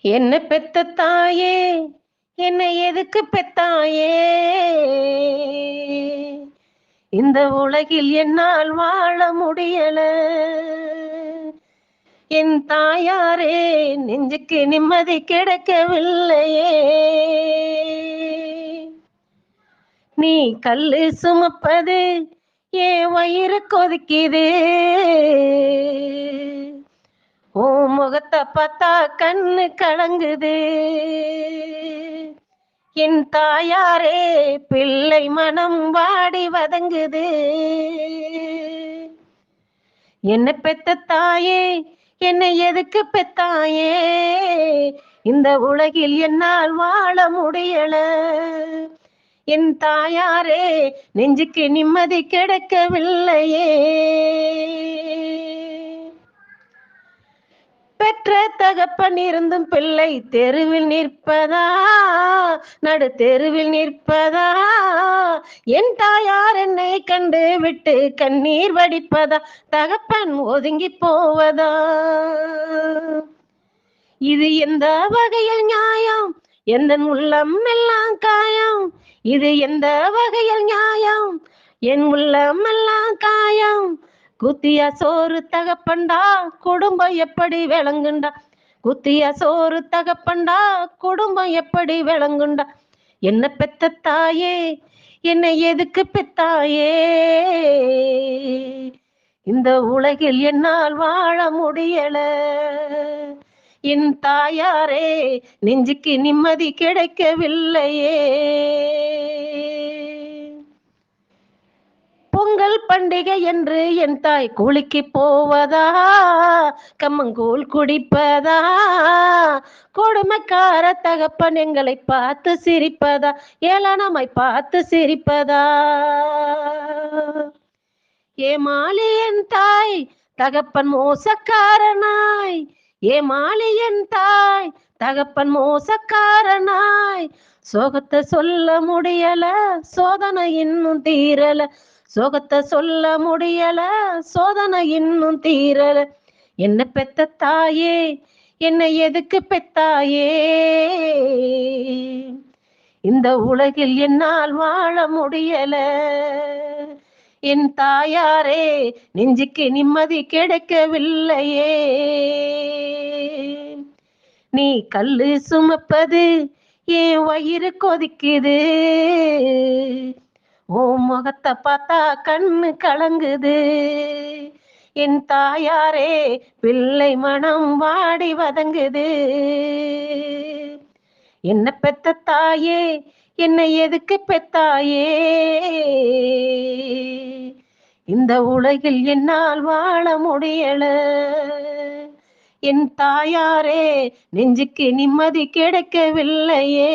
என்ன பெத்த தாயே? என்னை எதுக்கு பெத்தாயே? இந்த உலகில் என்னால் வாழ முடியல. என் தாயாரே நெஞ்சுக்கு நிம்மதி கிடைக்கவில்லையே. நீ கல்லு சுமப்பது ஏன் வயிறு கொதிக்குது? ஓ முகத்தை பார்த்தா கண்ணு கலங்குது. என் தாயாரே பிள்ளை மனம் வாடி வதங்குது. என்ன பெத்த தாயே என்னை எதுக்கு பெத்தாயே? இந்த உலகில் என்னால் வாழ முடியல. என் தாயாரே நெஞ்சுக்கு நிம்மதி கிடைக்கவில்லையே. பெற்ற தகப்பன் இருந்தும் பிள்ளை தெருவில் நிற்பதா? நடு தெருவில் நிற்பதா? என் தாயார் என்னை கண்டு விட்டு கண்ணீர் வடிப்பதா? தகப்பன் ஒதுங்கி போவதா? இது எந்த வகையில் நியாயம்? எந்த உள்ளம் எல்லாம் காயம்? இது எந்த வகையில் நியாயம்? என் உள்ளம் எல்லாம் காயம். குத்தியா சோறு தகப்பண்டா குடும்பம் எப்படி விளங்குண்டா? குத்தியா சோறு தகப்பண்டா குடும்பம் எப்படி விளங்குண்டா? என்ன பெத்த தாயே என்னை எதுக்கு பெத்தாயே? இந்த உலகில் என்னால் வாழ முடியல. என் தாயாரே நெஞ்சுக்கு நிம்மதி கிடைக்கவில்லையே. பொங்கல் பண்டிகை என்று என் தாய் கூலிக்கு போவதா? கம்மங்கூழ் குடிப்பதா? கொடுமைக்கார தகப்பன் எங்களை பார்த்து சிரிப்பதா? ஏளனமாய் பார்த்து சிரிப்பதா? ஏமாலி என் தாய் தகப்பன் மோசக்காரனாய். ஏமாலி என் தாய் தகப்பன் மோசக்காரனாய். சோகத்தை சொல்ல முடியல சோதனை இன்னும் தீரல. சோகத்தை சொல்ல முடியல சோதனை இன்னும் தீரல. என்ன பெத்த தாயே என்ன எதுக்கு பெத்தாயே? இந்த உலகில் என்னால் வாழ முடியல. என் தாயாரே நெஞ்சுக்கு நிம்மதி கிடைக்கவில்லையே. நீ கல்லு சுமப்பது என் வயிறு கொதிக்குது? ஓ முகத்தை பார்த்தா கண்ணு கலங்குது. என் தாயாரே பிள்ளை மனம் வாடி வதங்குது. என்ன பெத்த தாயே என்னை எதுக்கு பெத்தாயே? இந்த உலகில் என்னால் வாழ முடியல. என் தாயாரே நெஞ்சுக்கு நிம்மதி கிடைக்கவில்லையே.